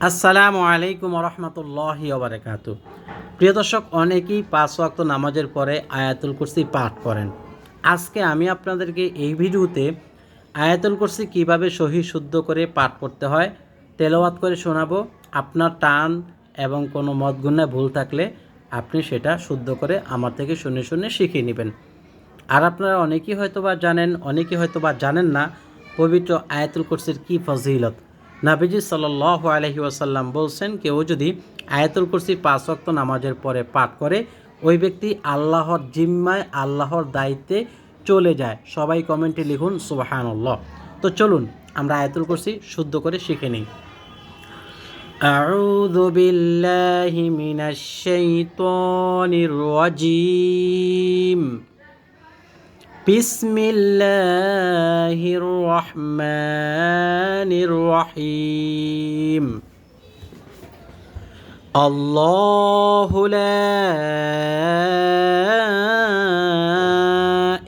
আসসালামু আলাইকুম রহমতুল্লাহ ওবরাকাতু। প্রিয় দর্শক, অনেকেই পাঁচ ওয়াক্ত নামাজের পরে আয়াতুল কুরসি পাঠ করেন। আজকে আমি আপনাদেরকে এই ভিডিওতে আয়াতুল কুরসি কীভাবে সহি শুদ্ধ করে পাঠ করতে হয়, তেলাওয়াত করে শোনাবো, আপনার টান এবং কোনো মত গুণায় ভুল থাকলে আপনি সেটা শুদ্ধ করে আমার থেকে শুনে শুনে শিখে নেবেন। আর আপনারা অনেকেই হয়তো বা জানেন, অনেকেই হয়তো বা জানেন না পবিত্র আয়াতুল কুরসির কী ফজিলত। নাবিজি সাল্লাহ আলহি ওয়াসাল্লাম বলছেন কেউ যদি আয়াতুল কুরসি পাঁচ ওয়াক্ত নামাজের পরে পাঠ করে ওই ব্যক্তি আল্লাহর জিম্মায় আল্লাহর দায়িত্বে চলে যায় সবাই কমেন্টে লিখুন সুবাহানল্লাহ তো চলুন আমরা আয়াতুল কুরসি শুদ্ধ করে শিখে নিই أعوذ بالله من الشيطان الرجيم بسم الله الرحمن الرحيم الله لا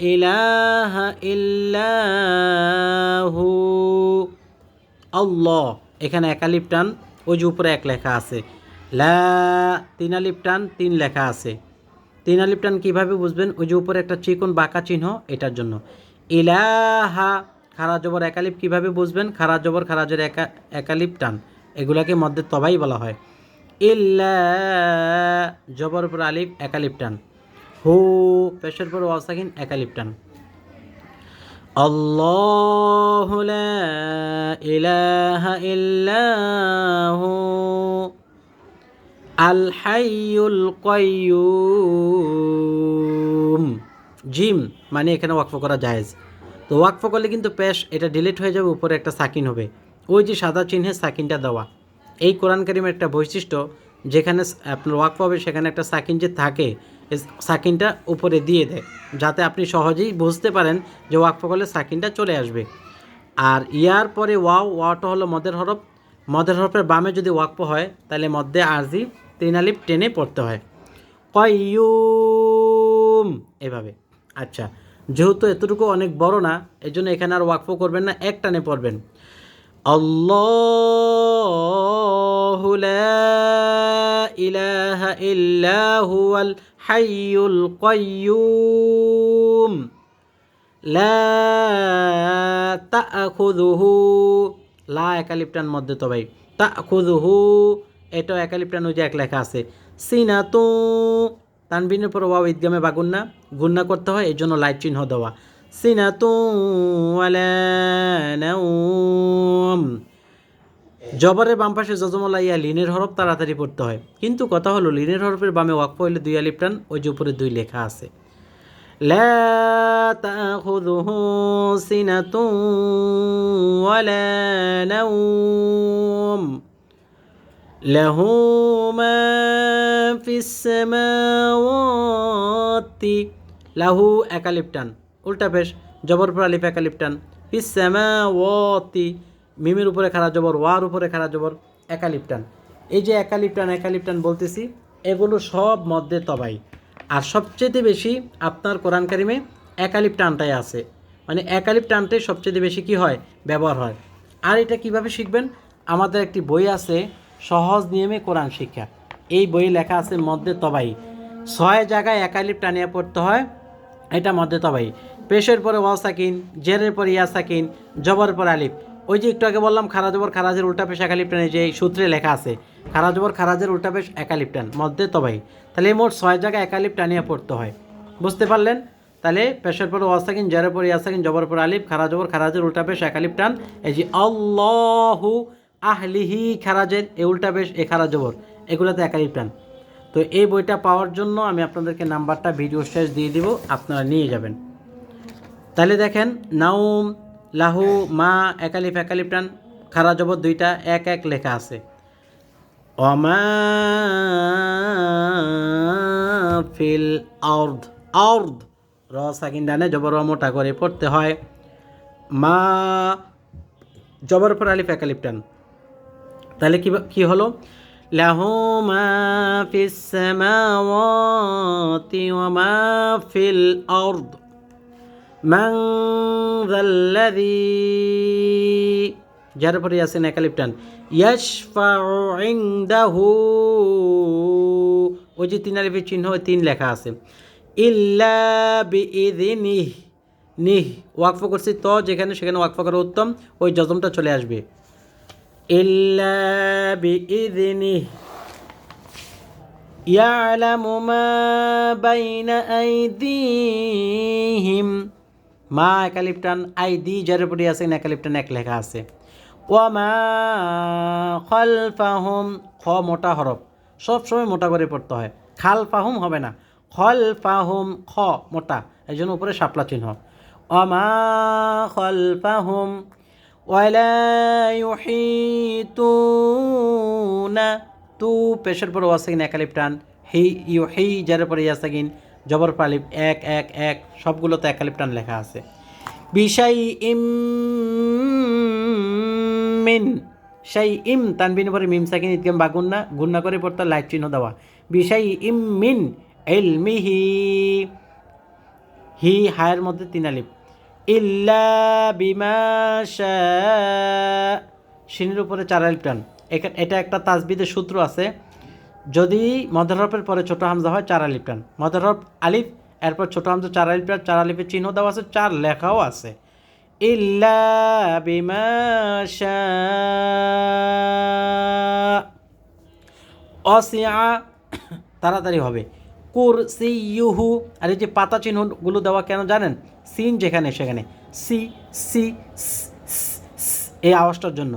إله إلا هو আল্লাহ এখানে একালিপ টান ওই যে উপরে এক লেখা আছে লা তিন আলিপ টান তিন লেখা আছে তিন আলিপ টান কীভাবে বুঝবেন ওই যে উপরে একটা চিকন বাঁকা চিহ্ন এটার জন্য ইলাহা খারা জবর একালিপ কীভাবে বুঝবেন খারা জবর খারাজের একা একালিপ টান এগুলাকে মধ্যে তবাই বলা হয় ইল্লা জবর উপর আলিফ একালিপ টান হু পেশের পর ওয়াসাকিন একালিপ টান الله لا إله إلا هو আল হাইউল কয়ুম জিম মানে এখানে ওয়াকফ করা জায়েজ। তো ওয়াকফ করলে কিন্তু পেশ, এটা ডিলিট হয়ে যাবে, উপরে একটা সাকিন হবে। ওই যে সাদা চিহ্নে সাকিনটা দেওয়া। এই কোরআন কারিমের একটা বৈশিষ্ট্য, যেখানে আপনার ওয়াকফ হবে, সেখানে একটা সাকিন যে থাকে সাকিনটা উপরে দিয়ে দেয়। যাতে আপনি সহজেই বুঝতে পারেন যে ওয়াকফ করলে সাকিনটা চলে আসবে। আর ইয়ার পরে ওয়াও ওয়াটা হলো মদের হরফ। মদের হরফের বামে যদি ওয়াকফ হয়, তাহলে মধ্যে আরজি তিন আলিফ টেনে পড়তে হয় কয়ুম এভাবে আচ্ছা যেহেতু এতটুকু অনেক বড় না এই জন্য এখানে আর ওয়াকফ করবেন না এক টানে পড়বেন الله لا إله إلا هو الحي القيوم لا تأخذه লা একালিপটান মধ্যে তো ভাই তাখুদহু এটাও একালিপটান ওই যে এক লেখা আছে সিনা তো তানবিনের পর ওয়াও ঈদগামে বা গুন্না গুন্না করতে হয় এই জন্য লাইট চিহ্ন দেওয়া সিনা তো জবরের বাম পাশে জজমলা ইয়া লিনের হরফ তাড়াতাড়ি পড়তে হয় কিন্তু কথা হলো লিনের হরফের বামে ওয়াকফ হইলে দুই আলিপটান ওই যে উপরে দুই লেখা আছে لا تأخذه سنة ولا نوم له ما في السماوات له একালিপটান উল্টা পেশ জবর পর আলিফ একালিপটান ফিস সামাওয়াতি মিমের উপরে খারা জবর ওয়ার উপরে খারা জবর একালিপটান এই যে একালিপটান একালিপটান বলতেছি এগুলো সব মধ্যে তবাই আর সবচেয়ে বেশি আপনার কোরআন কারিমে একালিপ টানটাই আছে মানে একালিপ টানটাই সবচেয়ে বেশি কি হয় ব্যবহার হয় আর এটা কিভাবে শিখবেন আমাদের একটি বই আছে সহজ নিয়মে কোরআন শিক্ষা। এই বইয়ে লেখা আছে মধ্যে তবাই। ছয় জায়গায় একালিপ টানিয়া পড়তে হয়, এটা মধ্যে তবাই। পেশের পরে ওয়াও সাকিন, জেরের পরে ইয়া সাকিন, জবরের পর আলিফ। ওই যে একটু আগে বললাম খারা জবর খারাজের উল্টা পেশ একালিপ টানে, যে সূত্রে লেখা আছে। খারা জবর খারাজের উল্টা পেশ একালিপ টান, মধ্যে তবাই। তাহলে মোট ছয় জায়গায় একালিপ টানিয়ে পড়তে হয়। বুঝতে পারলেন? তাহলে পেশের পরে ওয়াও সাকিন, জেরের পর ইয়া সাকিন জবর পর আলিফ খারা জবর খারাজের উল্টা পেশ একালিপ টান, এই যে আল্লাহু আহলিহি খারাজের, এ উল্টা বেশ, এ খারা জবর। এগুলোতে একালিপ টান তো এই বইটা পাওয়ার জন্য আমি আপনাদেরকে নাম্বারটা ভিডিও শেষ দিয়ে দিব, আপনারা নিয়ে যাবেন। তাহলে দেখেন, নাউম, লাহু, মা, একালিফ একালিফ টান খারা জবর দুইটা, এক এক লেখা আছে। অমা ফিল আর্দ আর্দ র সাকিন ডানে, জবর মোটা করে পড়তে হয়। মা জবর পর আলিফ, একালিফ টান তাহলে কি কী হলো? লাহু মা ফিস সামাওয়াতি ওয়া মা ফিল আরদ মান যাল্লাযী যার পরে আছেন একালিপ টান ইয়াশফাউ ইনদাহু। ওই যে তিন আলিফের চিহ্ন তিন লেখা আছে। ইল্লা বিইযনিহি নিহ। ওয়াকফ করছি তো, যেখানে সেখানে ওয়াকফ করা উত্তম। ওই জজমটা চলে আসবে। ইল্লা বিইযনিহ يعلم ما بين أيديهم মা একালিপটান আইদি যার উপরে আছে একালিপটান এক লেখা আছে ওয়ামা খলফাহুম খ মোটা হরফ সব সময় মোটা করে পড়তে হয় খাল ফাহুম হবে না খল ফাহুম খ মোটা এই জন্য উপরে শাপলা চিহ্ন ওয়ামা খলফাহুম তু পেশের পরে ওয়াসাকিন একালিপটান হি, ইউ, হি যার পরে ইয়াসাকিন জবর পালিপ এক এক এক, সবগুলোতে একালিপটান লেখা আছে। বিশাই ইম মিন সেই ইম তানবিন পরে মিম সাকিন ইদগাম বা গুন্না গুন্না করে পড়তে লাইট চিহ্ন দেওয়া। বিশাই ইম মিন ইলমিহি, হি, হায়ের মধ্যে তিন আলিপ ইল্লা বিমা সিনের উপরে চার আলিপ টান। এটা একটা তাজবিদের সূত্র আছে। যদি মদের হরফের পরে ছোট হামজা হয়, চার আলিপ টান। মদের হরফ আলিফ, এরপর ছোট হামজা, চার আলিপ টান, চার আলিফের চিহ্ন দেওয়া আছে, চার লেখাও আছে। ইল্লা বিমা অসিয়া, তাড়াতাড়ি হবে। কুর সি ইউহু আর এই যে পাতা চিহ্নগুলো দেওয়া কেন জানেন? সিন যেখানে, সেখানে। সি সি এই আওয়াজটার জন্য।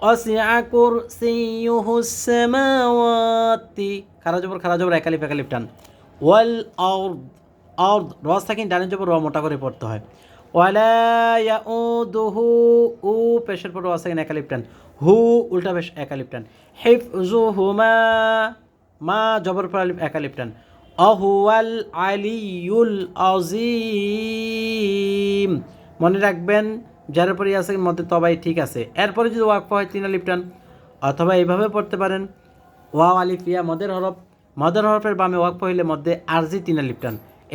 অসিয়া কুর সি ইউহু সামাওয়াতি, খারা জবর খারা জবর একালিফ একালিফ টান। ওয়াল আউদ আউদ, রস থাকিন ডানে জবর, র মোটা করে পড়তে হয়। ওয়ালা ইয়াউদুহু, উ পেশের পর রস থাকিন একালিফ টান। হু, উল্টা পেশ একালিফ টান। হিফজুহুমা মা জবর পর একালিফ টান। অহুয়াল আলিউল আজিম মনে রাখবেন, যার উপরে আছে মধ্যে তবাই ঠিক আছে। এরপরে যদি ওয়াকফ হয় তিন আলিফ অথবা এইভাবে পড়তে পারেন, ওয়াও আলিফ ইয়া মদের হরফ, মদের হরফের বামে ওয়াকফ হইলে মধ্যে আরজি তিন আলিফ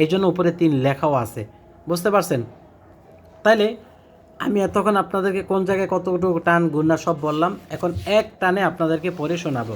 এই জন্য উপরে তিন লেখাও আছে। বুঝতে পারছেন? তাইলে আমি এতক্ষণ আপনাদেরকে কোন জায়গায় কতটুকু টান গুন্না সব বললাম। এখন এক টানে আপনাদেরকে পড়ে শোনাবো।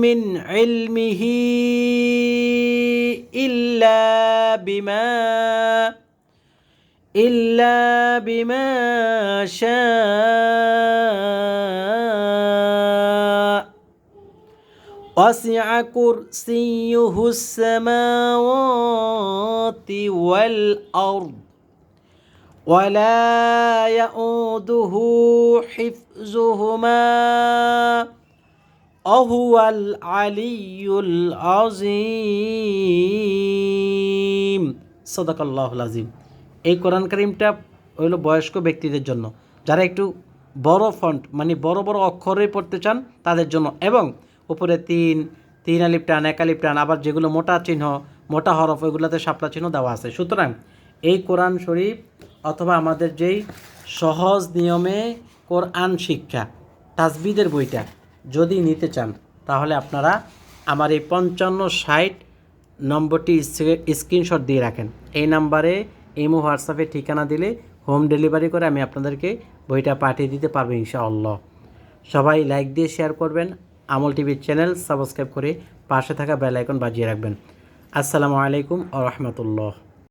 من علمه إلا بما إلا بما شاء. وسع كرسيه السماوات والأرض ولا يؤوده حفظهما হুয়াল আলিউল আজিম সদাকাল্লাহুল আজিম এই কোরআন করিমটা হইল বয়স্ক ব্যক্তিদের জন্য। যারা একটু বড় ফন্ট মানে বড় বড় অক্ষরে পড়তে চান, তাদের জন্য। এবং উপরে তিন তিন আলিপ টান, এক আলিপ টান, আবার যেগুলো মোটা চিহ্ন, মোটা হরফ, ওইগুলোতে সাপলা চিহ্ন দেওয়া আছে। সুতরাং এই কোরআন শরীফ অথবা আমাদের যেই সহজ নিয়মে কোরআন শিক্ষা, তাজবিদের বইটা যদি নিতে চান, তাহলে আপনারা আমার এই পঞ্চান্ন ষাট নম্বরটি স্ক্রিনশট দিয়ে রাখেন। এই নাম্বারে ইমো, হোয়াটসঅ্যাপে ঠিকানা দিলে হোম ডেলিভারি করে আমি আপনাদেরকে বইটা পাঠিয়ে দিতে পারব ইনশাআল্লাহ। সবাই লাইক দিয়ে শেয়ার করবেন। আমল টিভির চ্যানেল সাবস্ক্রাইব করে পাশে থাকা বেল আইকন বাজিয়ে রাখবেন। আসসালামু আলাইকুম ও রহমতুল্লাহ।